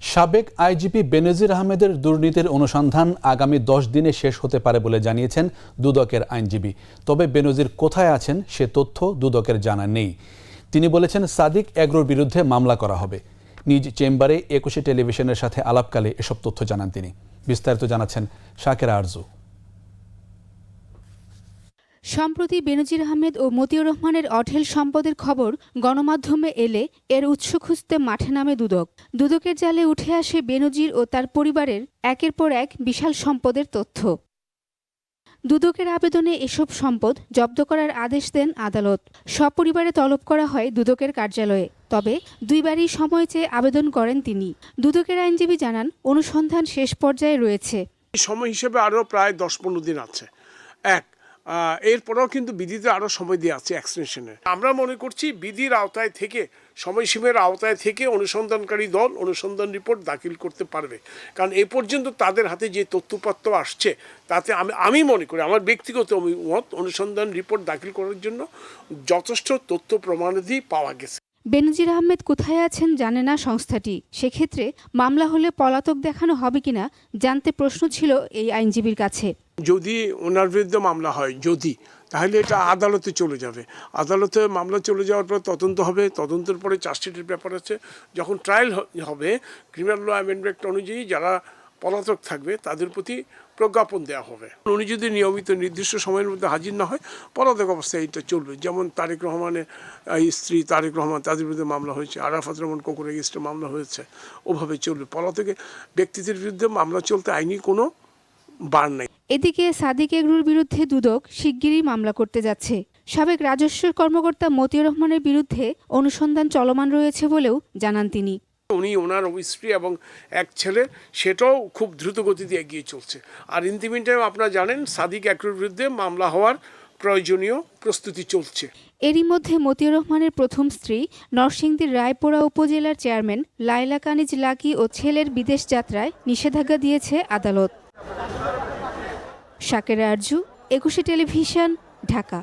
সাবেক আইজিপি বেনজির আহমেদের দুর্নীতির অনুসন্ধান আগামী দশ দিনে শেষ হতে পারে বলে জানিয়েছেন দুদকের আইনজীবী। তবে বেনজির কোথায় আছেন সে তথ্য দুদকের জানা নেই। তিনি বলেছেন, সাদিক এগ্রোর বিরুদ্ধে মামলা করা হবে। নিজ চেম্বারে একুশে টেলিভিশনের সাথে আলাপকালে এসব তথ্য জানান তিনি। বিস্তারিত জানাচ্ছেন শাকেরা আরজু। সম্প্রতি বেনজির আহমেদ ও মতিউর রহমানের অঢেল সম্পদের খবর গণমাধ্যমে এলে এর উৎস খুঁজতে মাঠে নামে দুদক। দুদকের জালে উঠে আসে বেনজির ও তার পরিবারের একের পর এক বিশাল সম্পদের তথ্য। দুদকের আবেদনে এসব সম্পদ জব্দ করার আদেশ দেন আদালত। সপরিবারে তলব করা হয় দুদকের কার্যালয়ে। তবে দুইবারই সময় চেয়ে আবেদন করেন তিনি। দুদকের আইনজীবী জানান, অনুসন্ধান শেষ পর্যায়ে রয়েছে। সময় হিসেবে আরও প্রায় দশ পনেরো দিন আছে। এক এরপরেও কিন্তু বিধিতে আরও সময় দিয়ে আছে এক্সটেনশনের আমরা মনে করছি বিধির আওতায় থেকে, সময়সীমের আওতায় থেকে অনুসন্ধানকারী দল অনুসন্ধান রিপোর্ট দাখিল করতে পারবে। কারণ এ পর্যন্ত তাদের হাতে যে তথ্যপত্র আসছে, তাতে আমি আমি মনে করি, আমার ব্যক্তিগত মত, অনুসন্ধান রিপোর্ট দাখিল করার জন্য যথেষ্ট তথ্য প্রমাণাদি পাওয়া গেছে। বেনজির আহমেদ কোথায় আছেন জানে না সংস্থাটি। সেক্ষেত্রে মামলা হলে পলাতক দেখানো হবে কিনা জানতে প্রশ্ন ছিল এই আইনজীবীর কাছে। যদি ওনার বিরুদ্ধে মামলা হয়, যদি, তাহলে এটা আদালতে চলে যাবে। আদালতে মামলা চলে যাওয়ার পর তদন্ত হবে, তদন্তের পরে চার্জশিটের ব্যাপার আছে। যখন ট্রায়াল হবে, ক্রিমিনাল ল অ্যামেন্ডমেন্ট অনুযায়ী যারা পলাতক থাকবে, তাদের প্রতি প্রজ্ঞাপন দেওয়া হবে। উনি যদি নিয়মিত নির্দিষ্ট সময়ের মধ্যে হাজির না হয়, পলাতক অবস্থায় এটা চলবে। যেমন তারেক রহমানের স্ত্রী তারেক রহমান, তাদের বিরুদ্ধে মামলা হয়েছে। আরাফাত রহমান কোকুর এগেস্টে মামলা হয়েছে। ওভাবে চলবে। পলাতকে ব্যক্তিদের বিরুদ্ধে মামলা চলতে আইনি কোনো বার নেই। এদিকে সাদিক এগরুর বিরুদ্ধে দুদক শিগগিরই মামলা করতে যাচ্ছে। সাবেক রাজস্ব কর্মকর্তা মতিউর রহমানের বিরুদ্ধে অনুসন্ধান চলমান রয়েছে বলেও জানান তিনি। উনি ওনার স্ত্রী এবং এক ছেলে সেটাও খুব দ্রুত গতিতে এগিয়ে চলছে। আর ইন দি আপনারা জানেন সাদিক একরুর বিরুদ্ধে মামলা হওয়ার প্রয়োজনীয় প্রস্তুতি চলছে। এরই মধ্যে মতিউর রহমানের প্রথম স্ত্রী নরসিংদীর রায়পুরা উপজেলার চেয়ারম্যান লাইলা কানিজ লাকি ও ছেলের বিদেশ যাত্রায় নিষেধাজ্ঞা দিয়েছে আদালত। শাকের আরজু একুশে টেলিভিশন ঢাকা।